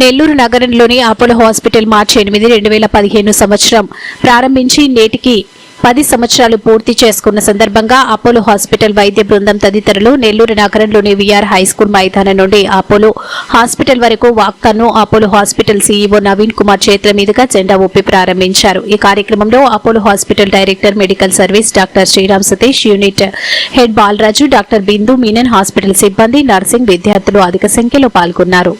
నెల్లూరు నగరంలోని Apollo hospital మార్చి ఎనిమిది రెండు వేల పదిహేను సంవత్సరం ప్రారంభించి నేటికి పది సంవత్సరాలు పూర్తి చేసుకున్న సందర్భంగా అపోలో హాస్పిటల్ వైద్య బృందం తదితరులు నెల్లూరు నగరంలోని విఆర్ హైస్కూల్ మైదానం నుండి అపోలో హాస్పిటల్ వరకు వాక్తాను Apollo hospital CEO Naveen Kumar చేతుల మీదుగా జెండా ఊపి ప్రారంభించారు. ఈ కార్యక్రమంలో Apollo hospital director medical service doctor Sriram Satish unit head Balaraju doctor Bindu Menon hospital సిబ్బంది నర్సింగ్ విద్యార్థులు అధిక సంఖ్యలో పాల్గొన్నారు.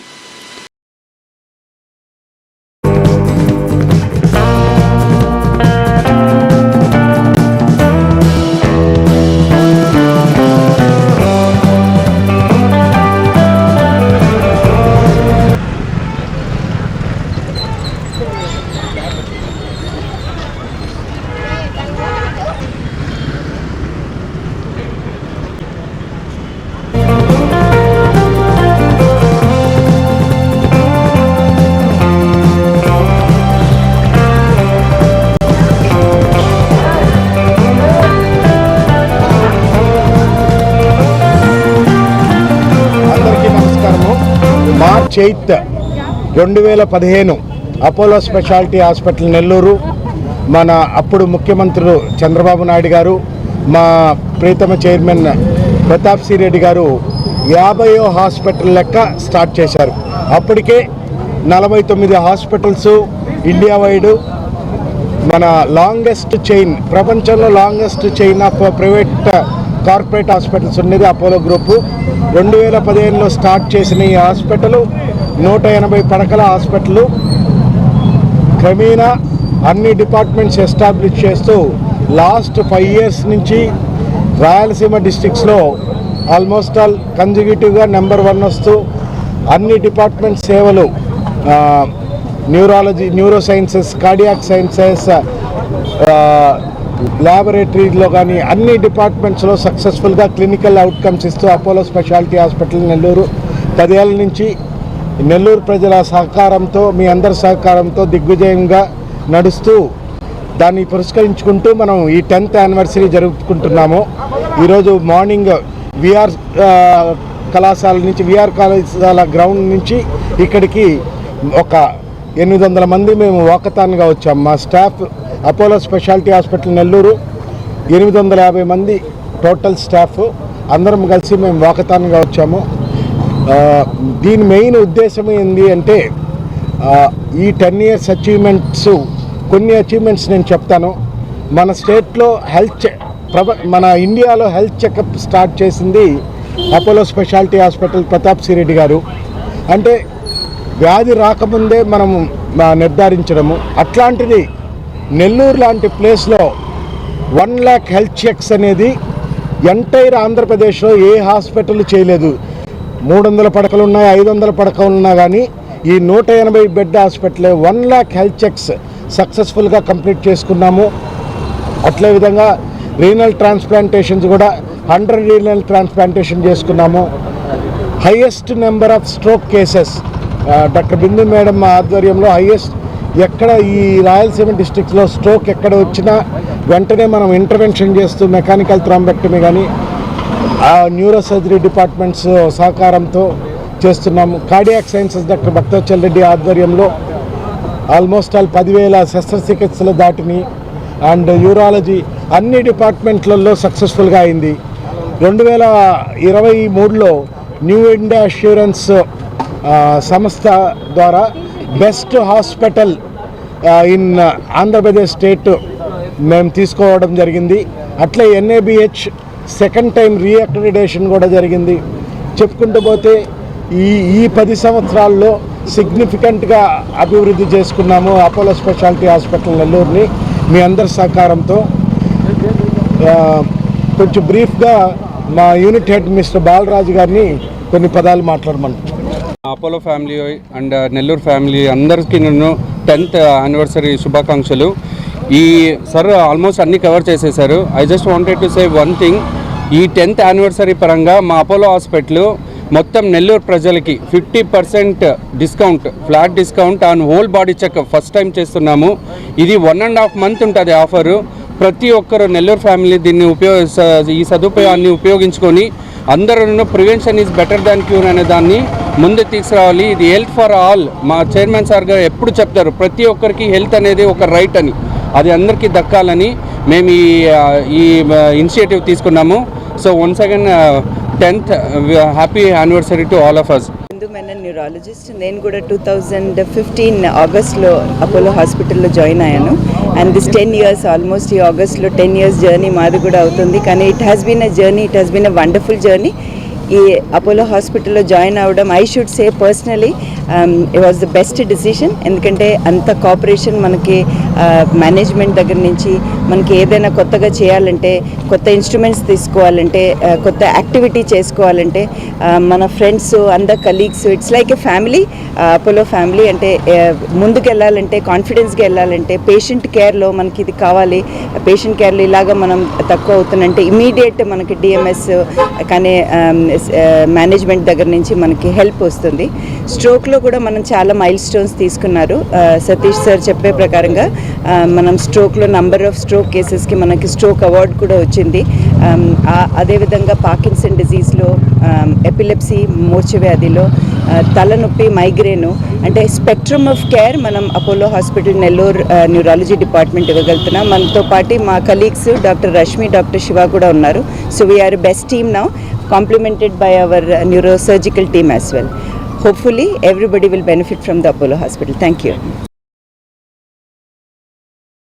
మార్చ్ ఎయిత్ రెండు వేల పదిహేను అపోలో స్పెషాలిటీ హాస్పిటల్ నెల్లూరు. మన అప్పుడు ముఖ్యమంత్రులు చంద్రబాబు నాయుడు గారు మా ప్రీతమ చైర్మన్ ప్రతాప్ సి రెడ్డి గారు యాభయో హాస్పిటల్ లెక్క స్టార్ట్ చేశారు. అప్పటికే నలభై తొమ్మిది హాస్పిటల్స్ ఇండియా వైడ్ మన లాంగెస్ట్ చైన్ ప్రపంచంలో longest chain of private corporate hospitals ఉండేది అపోలో గ్రూపు. రెండు వేల పదిహేనులో స్టార్ట్ చేసిన ఈ హాస్పిటల్ నూట ఎనభై పడకల హాస్పిటల్ క్రమేణా అన్ని డిపార్ట్మెంట్స్ ఎస్టాబ్లిష్ చేస్తూ లాస్ట్ ఫైవ్ ఇయర్స్ నుంచి రాయలసీమ డిస్టిక్స్లో ఆల్మోస్ట్ ఆల్ కన్జిక్యూటివ్గా నెంబర్ వన్ వస్తూ అన్ని డిపార్ట్మెంట్ సేవలు neurology neuro sciences cardiac sciences ల్యాబొరేటరీలో కానీ అన్ని డిపార్ట్మెంట్స్లో సక్సెస్ఫుల్గా క్లినికల్ అవుట్కమ్స్ ఇస్తూ అపోలో స్పెషాలిటీ హాస్పిటల్ నెల్లూరు. పదేళ్ళ నుంచి నెల్లూరు ప్రజల సహకారంతో మీ అందరి సహకారంతో దిగ్విజయంగా నడుస్తూ దాన్ని పురస్కరించుకుంటూ మనం ఈ టెన్త్ యానివర్సరీ జరుపుకుంటున్నాము. ఈరోజు మార్నింగ్ విఆర్ కళాశాల నుంచి విఆర్ కళాశాల గ్రౌండ్ నుంచి ఇక్కడికి ఒక ఎనిమిది వందల మంది మేము వాకతాన్గా వచ్చాం. మా staff Apollo speciality hospital Nellore ఎనిమిది వందల యాభై మంది టోటల్ స్టాఫ్ అందరం కలిసి మేము వాకతాన్గా వచ్చాము. దీని మెయిన్ ఉద్దేశం ఏంటి అంటే ఈ టెన్ ఇయర్స్ అచీవ్మెంట్స్ కొన్ని అచీవ్మెంట్స్ నేను చెప్తాను. మన స్టేట్లో హెల్త్ ప్రభ మన ఇండియాలో హెల్త్ చెకప్ స్టార్ట్ చేసింది అపోలో స్పెషాలిటీ హాస్పిటల్ ప్రతాప్ సిరెడ్డి గారు. అంటే వ్యాధి రాకముందే మనము నిర్ధారించడము. అట్లాంటిది నెల్లూరు లాంటి ప్లేస్లో వన్ ల్యాక్ హెల్త్ చెక్స్ అనేది ఎంటైర్ ఆంధ్రప్రదేశ్లో ఏ హాస్పిటల్ చేయలేదు. మూడు వందల పడకలు ఉన్నాయి ఐదు వందల పడకలు ఉన్నా కానీ ఈ నూట ఎనభై bed hospital one lakh health checks సక్సెస్ఫుల్గా కంప్లీట్ చేసుకున్నాము. అట్లే విధంగా రీనల్ ట్రాన్స్ప్లాంటేషన్స్ కూడా హండ్రెడ్ రీనల్ ట్రాన్స్ప్లాంటేషన్ చేసుకున్నాము. Highest number of stroke cases doctor Bindu madam ఆధ్వర్యంలో హైయెస్ట్ ఎక్కడ ఈ రాయలసీమ డిస్టిక్స్లో స్ట్రోక్ ఎక్కడ వచ్చినా వెంటనే మనం ఇంటర్వెన్షన్ చేస్తూ మెకానికల్ థ్రాంబెక్టమీ కానీ న్యూరో సర్జరీ డిపార్ట్మెంట్స్ సహకారంతో చేస్తున్నాము cardiac sciences doctor Bhaktavatsal Reddy ఆధ్వర్యంలో ఆల్మోస్ట్ ఆల్ పదివేల శస్త్రచికిత్సలు దాటిని అండ్ యూరాలజీ అన్ని డిపార్ట్మెంట్లలో సక్సెస్ఫుల్గా అయింది. రెండు వేల ఇరవై మూడులో న్యూ ఇండియా అష్యూరెన్స్ సంస్థ ద్వారా best hospital in Andhra Pradesh state మేము తీసుకోవడం జరిగింది. అట్లే ఎన్ఏబిహెచ్ సెకండ్ టైం రీఅక్రిడేషన్ కూడా జరిగింది. చెప్పుకుంటూ పోతే ఈ ఈ పది సంవత్సరాల్లో సిగ్నిఫికెంట్గా అభివృద్ధి చేసుకున్నాము అపోలో స్పెషాలిటీ హాస్పిటల్ నెల్లూరుని మీ అందరి సహకారంతో. కొంచెం బ్రీఫ్గా మా యూనిట్ హెడ్ మిస్టర్ బాలరాజు గారిని కొన్ని పదాలు మాట్లాడమంటారు Apollo family and Nellore family అందరికీ నేను టెన్త్ యానివర్సరీ శుభాకాంక్షలు. ఈ సార్ ఆల్మోస్ట్ అన్ని కవర్ చేసేసారు. I just wanted to say one thing ఈ టెన్త్ యానివర్సరీ పరంగా మా అపోలో హాస్పిటల్ మొత్తం నెల్లూరు ప్రజలకి fifty percent discount flat discount on whole body checkup first time చేస్తున్నాము. ఇది వన్ అండ్ హాఫ్ మంత్ ఉంటుంది ఆఫరు ప్రతి ఒక్కరు నెల్లూరు ఫ్యామిలీ దీన్ని ఉపయోగ ఈ సదుపాయాన్ని ఉపయోగించుకొని అందరూ prevention is better than cure అనే దాన్ని ముందు తీసుకురావాలి. ఇది హెల్త్ ఫర్ ఆల్ మా చైర్మన్ సార్ గారు ఎప్పుడు చెప్తారు ప్రతి ఒక్కరికి హెల్త్ అనేది ఒక రైట్ అని. అది అందరికీ దక్కాలని మేము ఈ ఈ ఇనిషియేటివ్ తీసుకున్నాము. So once again tenth happy anniversary to all of us Hindu neurologist. నేను కూడా టూ థౌజండ్ ఫిఫ్టీన్ ఆగస్ట్లో అపోలో హాస్పిటల్లో జాయిన్ అయ్యాను. And this ten years almost ఈ ఆగస్ట్లో టెన్ ఇయర్స్ జర్నీ మాది కూడా అవుతుంది. కానీ it has been a journey it has been a wonderful journey ఈ అపోలో హాస్పిటల్లో జాయిన్ అవ్వడం I should say personally it was the best decision ఎందుకంటే అంత కోఆపరేషన్ మనకి మేనేజ్మెంట్ దగ్గర నుంచి మనకి ఏదైనా కొత్తగా చేయాలంటే కొత్త ఇన్స్ట్రుమెంట్స్ తీసుకోవాలంటే కొత్త యాక్టివిటీ చేసుకోవాలంటే మన ఫ్రెండ్స్ అందరు colleagues it's like a family Apollo family అంటే ముందుకు వెళ్ళాలంటే కాన్ఫిడెన్స్గా వెళ్ళాలంటే పేషెంట్ కేర్లో మనకి ఇది కావాలి. పేషెంట్ కేర్లో ఇలాగ మనం తక్కువ అవుతుందంటే ఇమీడియట్ మనకి డిఎంఎస్ కానీ మేనేజ్మెంట్ దగ్గర నుంచి మనకి హెల్ప్ వస్తుంది. స్ట్రోక్లో కూడా మనం చాలా మైల్ స్టోన్స్ తీసుకున్నారు సతీష్ సార్ చెప్పే ప్రకారంగా మనం స్ట్రోక్లో నంబర్ ఆఫ్ స్ట్రోక్ కేసెస్కి మనకి స్ట్రోక్ అవార్డు కూడా వచ్చింది. అదేవిధంగా పార్కిన్సన్ డిజీజ్లో ఎపిలెప్సీ మూర్ఛవ్యాధిలో తలనొప్పి మైగ్రేను అంటే స్పెక్ట్రమ్ ఆఫ్ కేర్ మనం Apollo hospital Nellore neurology department ఇవ్వగలుగుతున్నాం. మనతో పాటు మా colleagues doctor Rashmi doctor Shiva కూడా ఉన్నారు. So we're best team now complemented by our neurosurgical team as well hopefully everybody will benefit from the Apollo hospital thank you